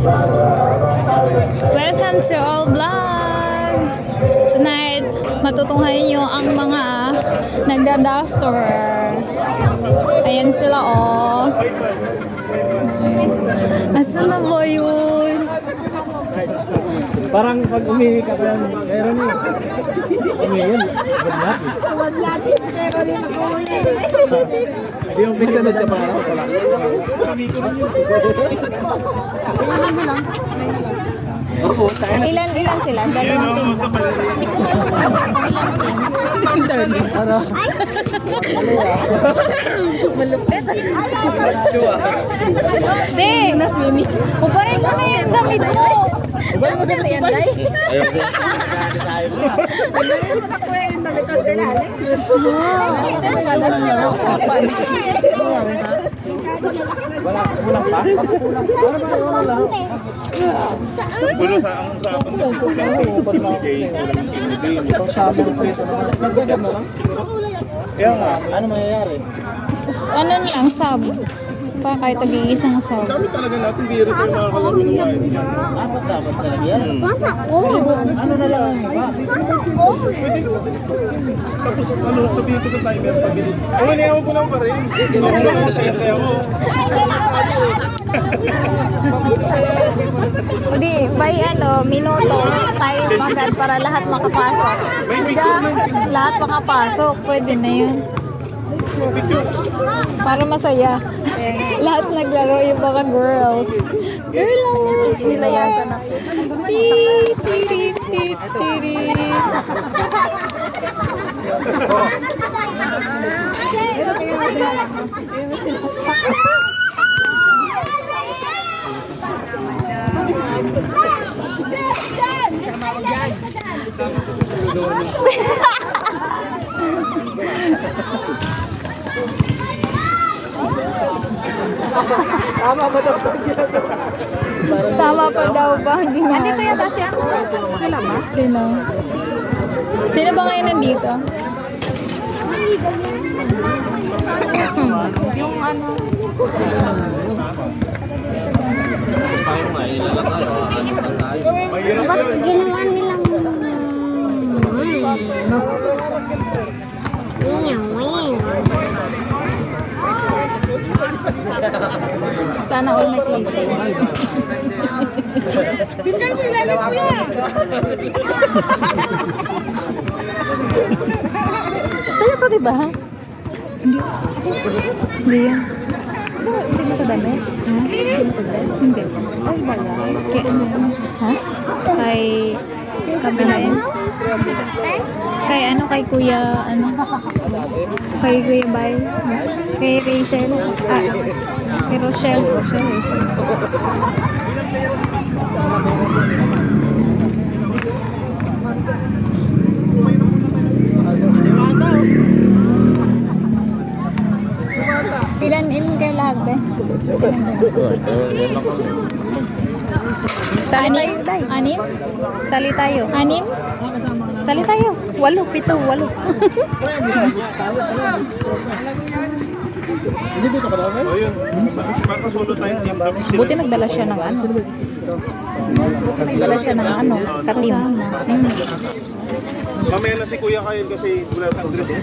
Welcome to all vlog! Tonight, matutunghayan nyo ang mga nagda-duster. Ayan sila, oh. Asan na ba yun? Parang pag umihi ka yan, meron yun. Umihi yun, ba't natin? Hindi yung pinaganood ka pa ako pala. Opo, tayo na. Ilan, ilan sila? Dalawang team ba? Hindi ko alam. Ilang team? Ano? Malupit. Hindi, naswimming. Uparin mo na yung damit mo. Na yan, Day. Sana sila usapan. Wala, kulang pa? Gulo sa ang usapan kasi kulang si DJ, kulang si Kennedy. Sabi ng preso na lang. Nagdagan na lang. Kaya nga, Ano mangyayari? Ano lang, sub. Basta kahit tag-iisang sub. dami talaga natin, rin tayo makakalaro ng wine yan. Dapat dapat talaga yan. Oh. Ano na lang ang iba? Tapos ano, sabihin ko sa timer pag gini. Oh, iniyaw ko lang pa rin. Ako lang ako saya-saya ko. Hindi, by ano, minuto, time agad para lahat makapasok. Da, lahat makapasok, pwede na yun. Para masaya. lahat naglaro yung mga girls. Girls! Nilayasan ako. Chee, chiri, chiri, chiri. Tama ba daw? Tama pa daw ba? Hindi na. Dito yata si ano? Kalabas? Sino? Sino ba ngayon nandito? Yung ano? Ba't ginawa nilang... Sana all may clippers. Sa'yo to, diba? Hindi. Hindi yan. Hindi mo to damit? Ha? Hindi mo to dress? Hindi. Ay, ba yan? Kay ano yan? Ha? Kay... Kabila yan? Kay ano? Kay Kuya... Ano? Kay Kuya Bay? Kay Rachel? Ah, kay Rochelle. Rochelle, Rachel. Ilan, ilan kayo lahat, be? Ilan kayo? Sa anim? Anim? Sali tayo. Anim? Sali tayo. Walo, pito, walo. Buti nagdala siya ng ano. Buti nagdala siya ng ano, katim. Mm. Mamaya na si Kuya Kyle kasi wala kang dress. eh.